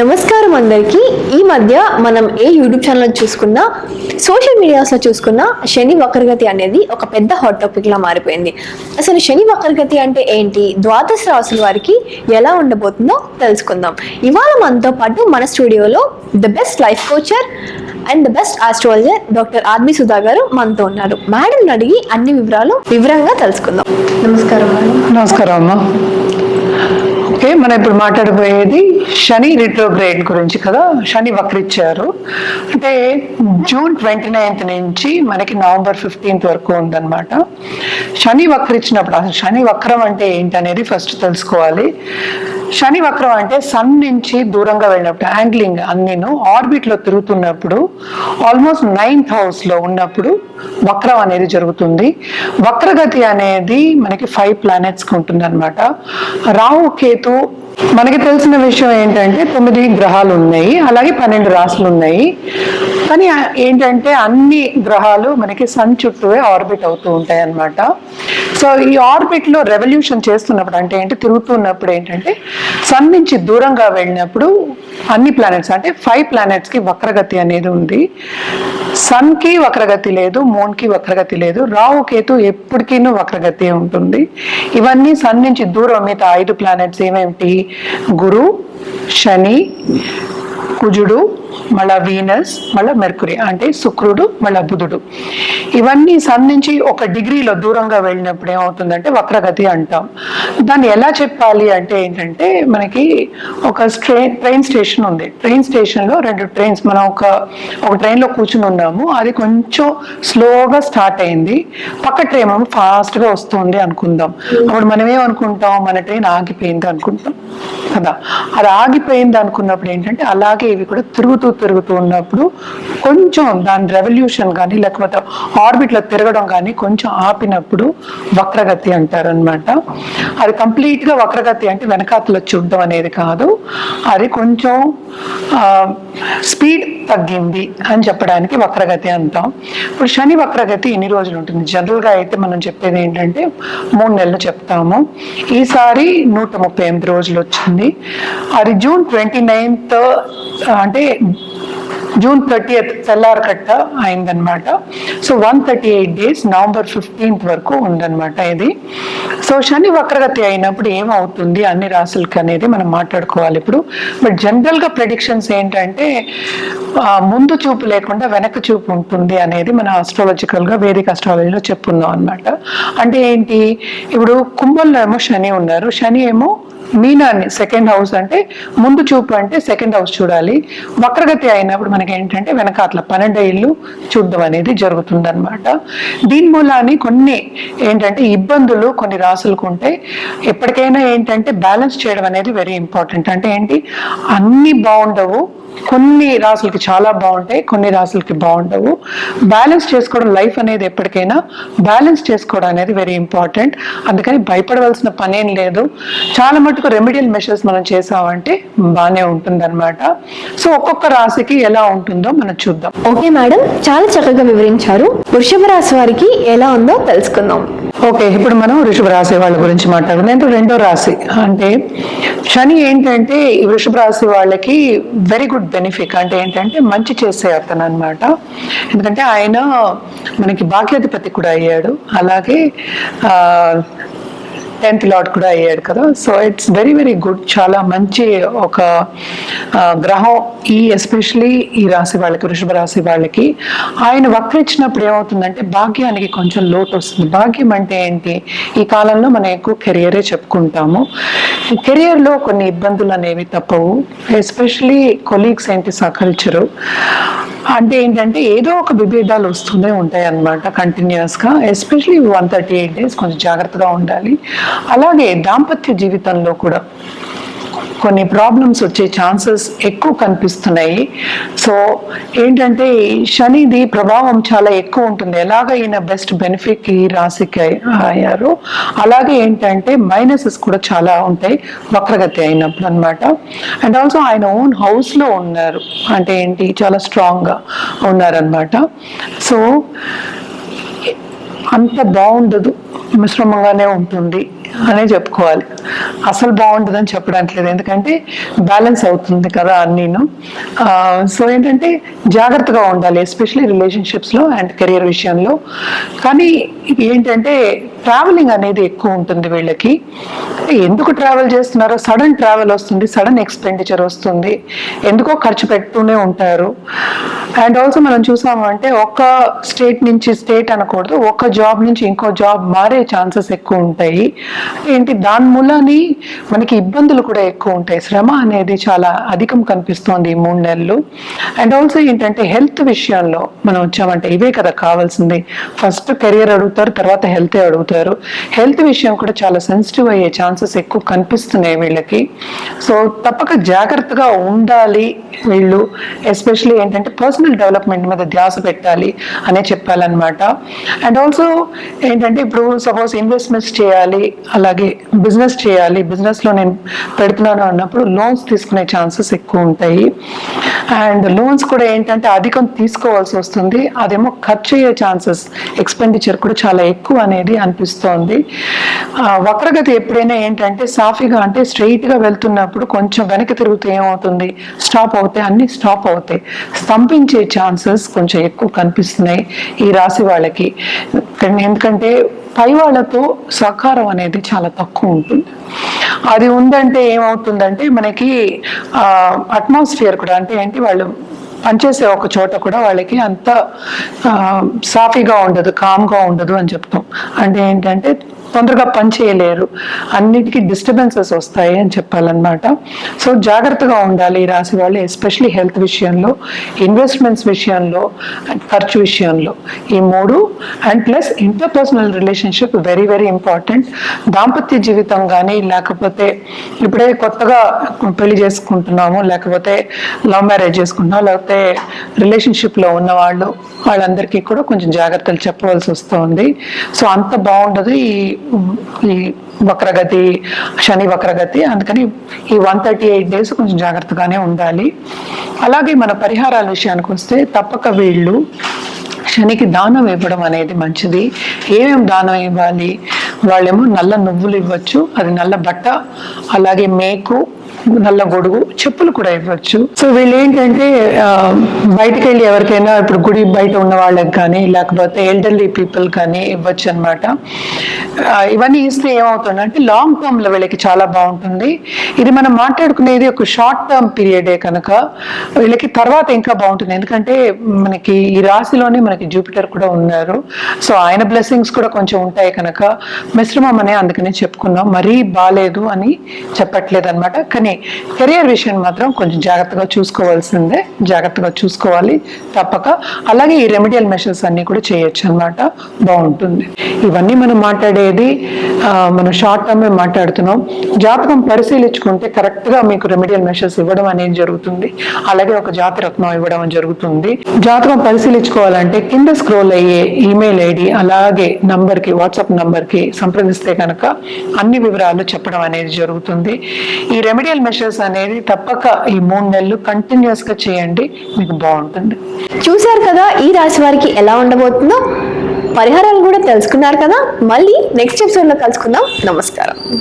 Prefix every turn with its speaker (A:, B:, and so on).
A: నమస్కారం అందరికీ. ఈ మధ్య మనం ఏ యూట్యూబ్ ఛానల్ చూసుకున్నా సోషల్ మీడియాస్లో చూసుకున్నా శని వక్రగతి అనేది ఒక పెద్ద హాట్ టాపిక్ లా మారిపోయింది. అసలు శని వక్రగతి అంటే ఏంటి? ద్వాదశ రాసుల వారికి ఎలా ఉండబోతుందో తెలుసుకుందాం. ఇవాళ మనతో పాటు మన స్టూడియోలో the best life coacher and the best astrologer doctor Armi Sudha గారు మనతో ఉన్నారు. మేడం అడిగి అన్ని వివరాలు వివరంగా తెలుసుకుందాం. నమస్కారం
B: నమస్కారం అమ్మా. ఓకే మనం ఇప్పుడు మాట్లాడబోయేది శని రిట్రోగ్రేడ్ గురించి కదా శని వక్రిచ్చారు. అంటే జూన్ ట్వంటీ నైన్త్ నుంచి మనకి నవంబర్ ఫిఫ్టీన్త్ వరకు ఉందన్నమాట. శని వక్రిచ్చినప్పుడు అసలు శని వక్రం అంటే ఏంటి అనేది ఫస్ట్ తెలుసుకోవాలి. శని వక్రం అంటే సన్ నుంచి దూరంగా వెళ్ళినప్పుడు యాంగ్లింగ్ అన్నీను ఆర్బిట్లో తిరుగుతున్నప్పుడు ఆల్మోస్ట్ నైన్త్ హౌస్లో ఉన్నప్పుడు వక్రం అనేది జరుగుతుంది. వక్రగతి అనేది మనకి ఫైవ్ ప్లానెట్స్కి ఉంటుంది అనమాట రాహు కేతు మనకి తెలిసిన విషయం ఏంటంటే తొమ్మిది గ్రహాలు ఉన్నాయి అలాగే పన్నెండు రాసులు ఉన్నాయి. కానీ ఏంటంటే అన్ని గ్రహాలు మనకి సన్ చుట్టూవే ఆర్బిట్ అవుతూ ఉంటాయి అన్నమాట. సో ఈ ఆర్బిట్లో రెవల్యూషన్ చేస్తున్నప్పుడు అంటే ఏంటి? తిరుగుతున్నప్పుడు ఏంటంటే సన్ నుంచి దూరంగా వెళ్ళినప్పుడు అన్ని ప్లానెట్స్ అంటే ఫైవ్ ప్లానెట్స్కి వక్రగతి అనేది ఉంది. సన్కి వక్రగతి లేదు మూన్కి వక్రగతి లేదు రావు కేతు ఎప్పటికీనూ వక్రగతి ఉంటుంది. ఇవన్నీ సన్ నుంచి దూరం మిగతా ఐదు ప్లానెట్స్ ఏమేమిటి? గురు శని కుజుడు మళ్ళా వీనస్ మళ్ళా మెర్కురీ అంటే శుక్రుడు మళ్ళా బుధుడు. ఇవన్నీ సన్ నుంచి ఒక డిగ్రీలో దూరంగా వెళ్ళినప్పుడు ఏమవుతుందంటే వక్రగతి అంటాం. దాన్ని ఎలా చెప్పాలి అంటే ఏంటంటే మనకి ఒక ట్రైన్ ట్రైన్ స్టేషన్ ఉంది. ట్రైన్ స్టేషన్లో రెండు ట్రైన్స్ మనం ఒక ఒక ట్రైన్లో కూర్చుని ఉన్నాము. అది కొంచెం స్లోగా స్టార్ట్ అయింది. పక్క ట్రైన్ ఏమో ఫాస్ట్గా వస్తుంది అనుకుందాం. అప్పుడు మనం ఏమనుకుంటాం? మన ట్రైన్ ఆగిపోయింది అనుకుంటాం. కదా? అది ఆగిపోయింది అనుకున్నప్పుడు ఏంటంటే అలాగే ఇవి కూడా తిరుగుతూ తిరుగుతూ ఉన్నప్పుడు కొంచెం దాని రెవల్యూషన్ కానీ లేకపోతే ఆర్బిట్లో తిరగడం కానీ కొంచెం ఆపినప్పుడు వక్రగతి అంటారు అనమాట అది కంప్లీట్గా వక్రగతి అంటే వెనకాతలో చూడడం అనేది కాదు. అది కొంచెం స్పీడ్ తగ్గింది అని చెప్పడానికి వక్రగతి అంటాం. ఇప్పుడు శని వక్రగతి ఎన్ని రోజులు ఉంటుంది? జనరల్గా అయితే మనం చెప్పేది ఏంటంటే మూడు నెలలు చెప్తాము. ఈసారి నూట ముప్పై ఎనిమిది రోజులు వచ్చింది. అది జూన్ ట్వంటీ నైన్త్ అంటే జూన్ థర్టీయత్ తెల్లారకట్ట అయిందనమాట so one thirty eight days November fifteenth వరకు ఉందన్నమాట ఇది. సో శని వక్రగతి అయినప్పుడు ఏమవుతుంది అన్ని రాసులకి అనేది మనం మాట్లాడుకోవాలి ఇప్పుడు. బట్ జనరల్గా ప్రెడిక్షన్స్ ఏంటంటే ముందు చూపు లేకుండా వెనక చూపు ఉంటుంది అనేది మన ఆస్ట్రాలజికల్గా వేదిక ఆస్ట్రాలజీలో చెప్పుకుందాం అనమాట అంటే ఏంటి? ఇప్పుడు కుంభంలో ఏమో శని ఉన్నారు. శని ఏమో మీనాన్ని సెకండ్ హౌస్ అంటే ముందు చూపు అంటే సెకండ్ హౌస్ చూడాలి. వక్రగతి అయినప్పుడు మనకి ఏంటంటే వెనక అట్లా పన్నెండు ఇల్లు చూడడం అనేది జరుగుతుంది అనమాట దీని మూలాన్ని కొన్ని ఏంటంటే ఇబ్బందులు కొన్ని రాసులకు ఉంటాయి ఎప్పటికైనా ఏంటంటే బ్యాలెన్స్ చేయడం అనేది వెరీ ఇంపార్టెంట్ అంటే ఏంటి? అన్ని బాగుండవు కొన్ని రాసులకి చాలా బాగుంటాయి కొన్ని రాసులకి బాగుండవు. బ్యాలెన్స్ చేసుకోవడం లైఫ్ అనేది ఎప్పటికైనా బ్యాలెన్స్ చేసుకోవడం అనేది వెరీ ఇంపార్టెంట్ అందుకని భయపడవలసిన పనేం లేదు. చాలా మటుకు రెమెడియల్ మెషర్స్ మనం చేసామంటే బాగానే ఉంటుందన్నమాట. సో ఒక్కొక్క రాశికి ఎలా ఉంటుందో మనం చూద్దాం.
A: ఓకే మేడం చాలా చక్కగా వివరించారు. వృషభ రాశి వారికి ఎలా ఉందో తెలుసుకుందాం.
B: ఓకే ఇప్పుడు మనం వృషభ రాశి వాళ్ళ గురించి మాట్లాడుకుందాం. అంటే రెండో రాశి అంటే శని ఏంటంటే ఈ వృషభ రాశి వాళ్ళకి వెరీ గుడ్ బెనిఫిట్ అంటే ఏంటంటే మంచి చేసే అతను అనమాట ఎందుకంటే ఆయన మనకి భాగ్యాధిపతి కూడా అయ్యాడు. అలాగే టెన్త్ లాట్ కూడా అయ్యాడు కదా. So it's very very good. చాలా మంచి ఒక గ్రహం ఈ ఎస్పెషలీ ఈ రాశి వాళ్ళకి వృషభ రాశి వాళ్ళకి. ఆయన వక్రించినప్పుడు ఏమవుతుందంటే భాగ్యానికి కొంచెం లోటు వస్తుంది. భాగ్యం అంటే ఏంటి? ఈ కాలంలో మనం ఎక్కువ కెరియరే చెప్పుకుంటాము. కెరియర్లో కొన్ని ఇబ్బందులు అనేవి తప్పవు. ఎస్పెషలీ కొలీగ్స్ ఏంటి? సహకరించరు. అంటే ఏంటంటే ఏదో ఒక విభేదాలు వస్తూనే ఉంటాయి అన్నమాట కంటిన్యూస్గా especially one thirty eight days కొంచెం జాగ్రత్తగా ఉండాలి. అలాగే దాంపత్య జీవితంలో కూడా కొన్ని ప్రాబ్లమ్స్ వచ్చే ఛాన్సెస్ ఎక్కువ కనిపిస్తున్నాయి. సో ఏంటంటే శనిది ప్రభావం చాలా ఎక్కువ ఉంటుంది. ఎలాగ ఈయన బెస్ట్ బెనిఫిట్ ఈ రాశికి అయ్యారు. అలాగే ఏంటంటే మైనసెస్ కూడా చాలా ఉంటాయి వక్రగతి అయినప్పుడు అనమాట అండ్ ఆల్సో ఆయన ఓన్ హౌస్లో ఉన్నారు. అంటే ఏంటి? చాలా స్ట్రాంగ్గా ఉన్నారనమాట సో అంత బాగుండదు మిశ్రమంగానే ఉంటుంది. అనే చెప్పుకోవాలి. అసలు బాగుంటుందని చెప్పడానికి లేదు. ఎందుకంటే బ్యాలెన్స్ అవుతుంది కదా అన్నీను. సో ఏంటంటే జాగ్రత్తగా ఉండాలి ఎస్పెషలీ రిలేషన్షిప్స్లో అండ్ కెరియర్ విషయంలో. కానీ ఏంటంటే ట్రావెలింగ్ అనేది ఎక్కువ ఉంటుంది వీళ్ళకి. ఎందుకు ట్రావెల్ చేస్తున్నారో సడన్ ట్రావెల్ వస్తుంది సడన్ ఎక్స్పెండిచర్ వస్తుంది. ఎందుకో ఖర్చు పెడుతూనే ఉంటారు. అండ్ ఆల్సో మనం చూసాము అంటే ఒక స్టేట్ నుంచి స్టేట్ అనకూడదు ఒక జాబ్ నుంచి ఇంకో జాబ్ మారే ఛాన్సెస్ ఎక్కువ ఉంటాయి. ఏంటి దాని మూలాని మనకి ఇబ్బందులు కూడా ఎక్కువ ఉంటాయి. శ్రమ అనేది చాలా అధికం కనిపిస్తోంది ఈ మూడు నెలలు. అండ్ ఆల్సో ఏంటంటే హెల్త్ విషయంలో మనం వచ్చామంటే ఇవే కదా కావాల్సింది. ఫస్ట్ కెరియర్ అడుగుతారు తర్వాత హెల్త్ అడుగుతారు. హెల్త్ విషయం కూడా చాలా సెన్సిటివ్ అయ్యే ఛాన్సెస్ ఎక్కువ కనిపిస్తున్నాయి వీళ్ళకి. సో తప్పక జాగ్రత్తగా ఉండాలి వీళ్ళు. ఎస్పెషలీ ఏంటంటే పర్సనల్ డెవలప్మెంట్ మీద ధ్యాస పెట్టాలి అనే చెప్పాలన్నమాట. అండ్ ఆల్సో ఏంటంటే ఇప్పుడు సపోజ్ ఇన్వెస్ట్మెంట్స్ చేయాలి అలాగే బిజినెస్ చేయాలి. బిజినెస్లో నేను పెడుతున్నాను అన్నప్పుడు లోన్స్ తీసుకునే ఛాన్సెస్ ఎక్కువ ఉంటాయి. అండ్ లోన్స్ కూడా ఏంటంటే అధికం తీసుకోవాల్సి వస్తుంది. అదేమో ఖర్చు అయ్యే ఛాన్సెస్ ఎక్స్పెండిచర్ కూడా చాలా ఎక్కువ అనేది అనిపిస్తోంది. వక్రగతి ఎప్పుడైనా ఏంటంటే సాఫీగా అంటే స్ట్రైట్గా వెళ్తున్నప్పుడు కొంచెం వెనక్కి తిరుగుతూ ఏమవుతుంది? స్టాప్ అవుతాయి. అన్ని స్టాప్ అవుతాయి. స్తంభించే ఛాన్సెస్ కొంచెం ఎక్కువ కనిపిస్తున్నాయి ఈ రాశి వాళ్ళకి. ఎందుకంటే పై వాళ్ళతో సహకారం అనేది చాలా తక్కువ ఉంటుంది. అది ఉందంటే ఏమవుతుందంటే మనకి అట్మాస్ఫియర్ కూడా అంటే ఏంటి వాళ్ళు పనిచేసే ఒక చోట కూడా వాళ్ళకి అంత సాఫీగా ఉండదు కామ్గా ఉండదు అని చెప్తాం. అంటే ఏంటంటే తొందరగా పని చేయలేరు. అన్నిటికీ డిస్టర్బెన్సెస్ వస్తాయి అని చెప్పాలన్నమాట. సో జాగ్రత్తగా ఉండాలి ఈ రాశి వాళ్ళు ఎస్పెషలీ హెల్త్ విషయంలో ఇన్వెస్ట్మెంట్స్ విషయంలో అండ్ ఖర్చు విషయంలో. ఈ మూడు and plus interpersonal relationship very very important దాంపత్య జీవితం కానీ లేకపోతే ఇప్పుడే కొత్తగా పెళ్ళి చేసుకుంటున్నాము లేకపోతే లవ్ మ్యారేజ్ చేసుకుంటున్నాం లేకపోతే రిలేషన్షిప్లో ఉన్న వాళ్ళు వాళ్ళందరికీ కూడా కొంచెం జాగ్రత్తలు చెప్పవలసి వస్తుంది. సో అంత బాగుండదు ఈ ఈ వక్రగతి శని వక్రగతి అందుకని ఈ వన్ థర్టీ ఎయిట్ డేస్ కొంచెం జాగ్రత్తగానే ఉండాలి. అలాగే మన పరిహారాల విషయానికి వస్తే తప్పక వీళ్ళు శనికి దానం ఇవ్వడం అనేది మంచిది. ఏమేమి దానం ఇవ్వాలి? వాళ్ళేమో నల్ల నువ్వులు ఇవ్వచ్చు అది నల్ల బట్ట అలాగే మేకు నల్ల గొడుగు చెప్పులు కూడా ఇవ్వచ్చు. సో వీళ్ళు ఏంటంటే బయటకు బయటికి వెళ్ళి ఎవరికైనా ఇప్పుడు గుడి బయట ఉన్న వాళ్ళకి కానీ లేకపోతే ఎల్డర్లీ పీపుల్ కానీ ఇవ్వచ్చు అనమాట ఇవన్నీ ఇస్తే ఏమవుతుందంటే లాంగ్ టర్మ్లో వీళ్ళకి చాలా బాగుంటుంది. ఇది మనం మాట్లాడుకునేది ఒక షార్ట్ టర్మ్ పీరియడే కనుక వీళ్ళకి తర్వాత ఇంకా బాగుంటుంది. ఎందుకంటే మనకి ఈ రాశిలోనే మనకి జూపిటర్ కూడా ఉన్నారు. సో ఆయన బ్లెస్సింగ్స్ కూడా కొంచెం ఉంటాయి కనుక మిశ్రమం అనే అందుకనే చెప్పుకున్నాం. మరీ బాగాలేదు అని చెప్పట్లేదు అనమాట కానీ కెరియర్ విషయం మాత్రం కొంచెం జాగ్రత్తగా చూసుకోవాల్సిందే. జాగ్రత్తగా చూసుకోవాలి తప్పక. అలాగే ఈ రెమెడియల్ మెషర్స్ అన్ని కూడా చేయొచ్చు అనమాట బాగుంటుంది. ఇవన్నీ మనం మాట్లాడేది మనం షార్ట్ టర్మ్ మాట్లాడుతున్నాం. జాతకం పరిశీలించుకుంటే కరెక్ట్గా మీకు రెమెడియల్ మెషర్స్ ఇవ్వడం అనేది జరుగుతుంది. అలాగే ఒక జాతి రత్నం ఇవ్వడం జరుగుతుంది. జాతకం పరిశీలించుకోవాలంటే కింద స్క్రోల్ అయ్యే ఈమెయిల్ ఐడి అలాగే నంబర్కి వాట్సాప్ నంబర్కి సంప్రదిస్తే కనుక అన్ని వివరాలు చెప్పడం అనేది జరుగుతుంది. ఈ రెమెడియల్ మెషర్స్ అనేది తప్పక ఈ మూడు నెలలు కంటిన్యూస్గా చేయండి మీకు బాగుంటుంది.
A: చూశారు కదా ఈ రాశి వారికి ఎలా ఉండబోతుందో? పరిహారాలు కూడా తెలుసుకున్నారు కదా. మళ్ళీ నెక్స్ట్ ఎపిసోడ్లో కలుసుకుందాం. నమస్కారం.